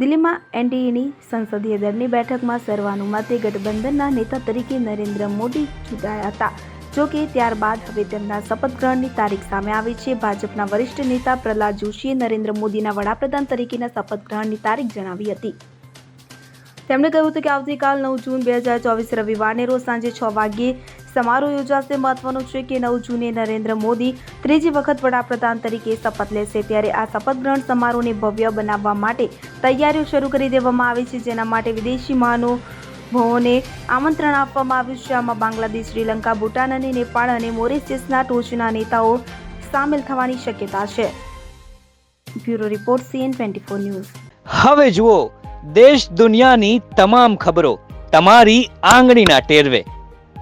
દિલ્હીમાં એનડીએની સંસદીય દળની બેઠકમાં સર્વાનુમતે ગઠબંધનના નેતા તરીકે નરેન્દ્ર મોદી ચૂંટાયા હતા. જો કે ત્યારબાદ હવે તેમના શપથ તારીખ સામે આવી છે. ભાજપના વરિષ્ઠ નેતા પ્રહલાદ જોશીએ નરેન્દ્ર મોદીના વડાપ્રધાન તરીકેના શપથ ગ્રહણની તારીખ જણાવી હતી. તેમણે કહ્યું હતું કે આવતીકાલ નવ જૂન બે હજાર ચોવીસ રવિવારને રોજ સાંજે છ વાગ્યે સમારોહ યોજાશે. મહત્વનું છે કે નવ જૂને નરેન્દ્ર મોદી ત્રીજી વખત વડાપ્રધાન તરીકે શપથ લેશે. ત્યારે આ શપથ ગ્રહણ સમારોહને ભવ્ય બનાવવા માટે તૈયારીઓ શરૂ કરી દેવામાં આવી છે. જેના માટે વિદેશી મહાનુભાવોને આમંત્રણ આપવામાં આવ્યું છે. આમાં બાંગ્લાદેશ, શ્રીલંકા, ભૂટાન અને નેપાળ અને મોરિશિયસના ટોચના નેતાઓ સામેલ થવાની શક્યતા છે. Bureau report, CN twenty four news. હવે જુઓ, દેશ દુનિયાની તમામ ખબરો તમારી આંગળીના ટેરવે.